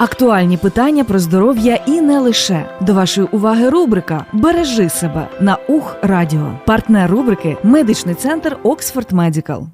Актуальні питання про здоров'я і не лише до вашої уваги. Рубрика Бережи себе на Ух Радіо. Партнер рубрики Медичний центр Оксфорд Медікал.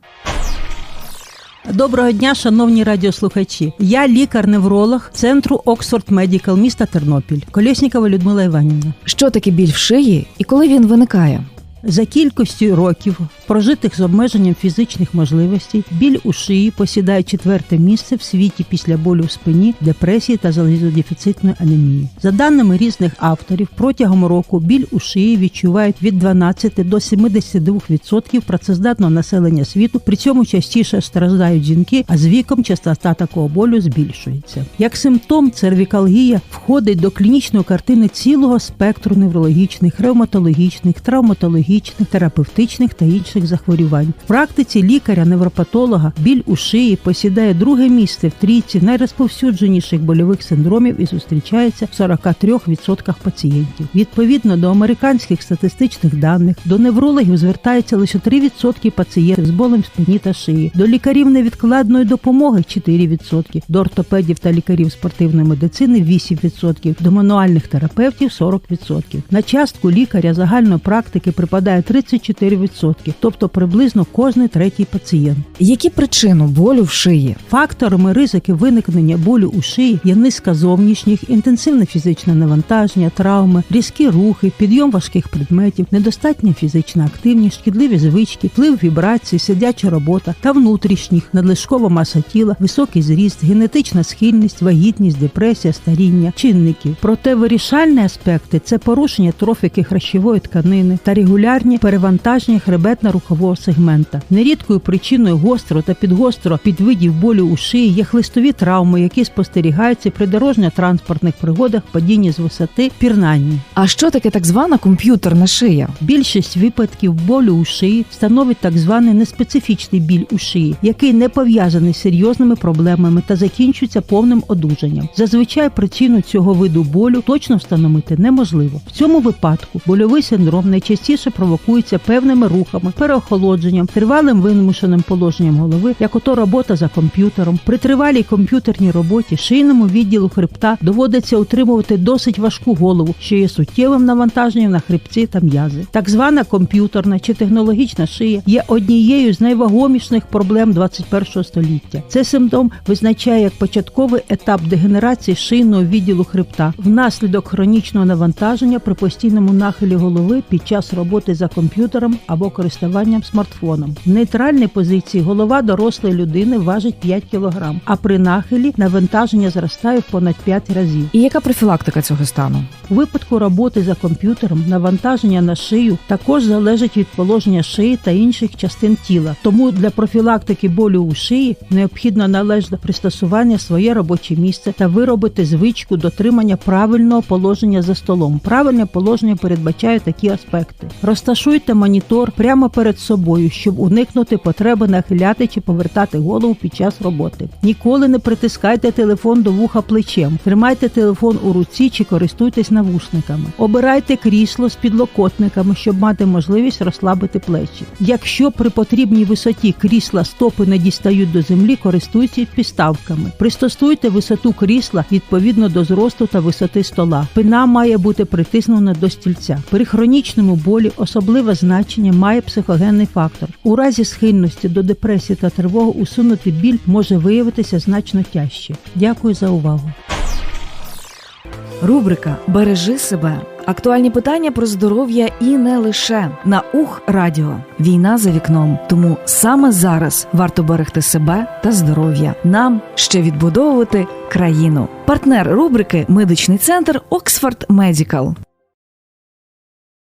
Доброго дня, шановні радіослухачі. Я лікар-невролог центру Оксфорд Медікал міста Тернопіль, Колєснікова Людмила Іванівна. Що таке біль в шиї і коли він виникає? За кількістю років, прожитих з обмеженням фізичних можливостей, біль у шиї посідає четверте місце в світі після болю в спині, депресії та залізодефіцитної анемії. За даними різних авторів, протягом року біль у шиї відчувають від 12 до 72% працездатного населення світу. При цьому частіше страждають жінки, а з віком частота такого болю збільшується. Як симптом, цервікалгія входить до клінічної картини цілого спектру неврологічних, ревматологічних, травматологічних, терапевтичних та інших захворювань. В практиці лікаря-невропатолога біль у шиї посідає друге місце в трійці найрозповсюдженіших больових синдромів і зустрічається в 43% пацієнтів. Відповідно до американських статистичних даних, до неврологів звертається лише 3% пацієнтів з болем спині та шиї, до лікарів невідкладної допомоги 4%, до ортопедів та лікарів спортивної медицини 8%, до мануальних терапевтів 40%. На частку лікаря загальної практики припадає 34%, тобто приблизно кожний третій пацієнт. Які причини болю в шиї? Факторами ризики виникнення болю у шиї є низка зовнішніх, інтенсивне фізичне навантаження, травми, різкі рухи, підйом важких предметів, недостатня фізична активність, шкідливі звички, вплив вібрацій, сидяча робота та внутрішніх, надлишкова маса тіла, високий зріст, генетична схильність, вагітність, депресія, старіння, чинників. Проте вирішальні аспекти це порушення трофіки хрящової тканини та регулярні перевантаження хребетно-рухового сегмента. Нерідкою причиною гостро та підгостро підвидів болю у шиї є хлистові травми, які спостерігаються при дорожньо-транспортних пригодах, падінні з висоти, пірнанні. А що таке так звана комп'ютерна шия? Більшість випадків болю у шиї становить так званий неспецифічний біль у шиї, який не пов'язаний з серйозними проблемами та закінчується повним одужанням. Зазвичай причину цього виду болю точно встановити неможливо. В цьому випадку больовий синдром найчастіше провокується певними рухами, переохолодженням, тривалим вимушеним положенням голови, як ото робота за комп'ютером. При тривалій комп'ютерній роботі шийному відділу хребта доводиться утримувати досить важку голову, що є суттєвим навантаженням на хребці та м'язи. Так звана комп'ютерна чи технологічна шия є однією з найвагоміших проблем 21 століття. Це симптом визначає як початковий етап дегенерації шийного відділу хребта внаслідок хронічного навантаження при постійному нахилі голови під час роботи за комп'ютером або користуванням смартфоном. В нейтральній позиції голова дорослої людини важить 5 кг, а при нахилі навантаження зростає в понад 5 разів. І яка профілактика цього стану? У випадку роботи за комп'ютером навантаження на шию також залежить від положення шиї та інших частин тіла. Тому для профілактики болю у шиї необхідно належне пристосування своє робоче місце та виробити звичку дотримання правильного положення за столом. Правильне положення передбачає такі аспекти: розташуйте монітор прямо перед собою, щоб уникнути потреби нахиляти чи повертати голову під час роботи. Ніколи не притискайте телефон до вуха плечем, тримайте телефон у руці чи користуйтесь навушниками. Обирайте крісло з підлокотниками, щоб мати можливість розслабити плечі. Якщо при потрібній висоті крісла стопи не дістають до землі, користуйтесь підставками. Пристосуйте висоту крісла відповідно до зросту та висоти стола. Спина має бути притиснена до стільця. При хронічному болі особливе значення має психогенний фактор. У разі схильності до депресії та тривоги усунути біль може виявитися значно тяжче. Дякую за увагу. Рубрика Бережи себе. Актуальні питання про здоров'я і не лише на Ух Радіо. Війна за вікном. Тому саме зараз варто берегти себе та здоров'я. Нам ще відбудовувати країну. Партнер рубрики Медичний центр Оксфорд Медікал.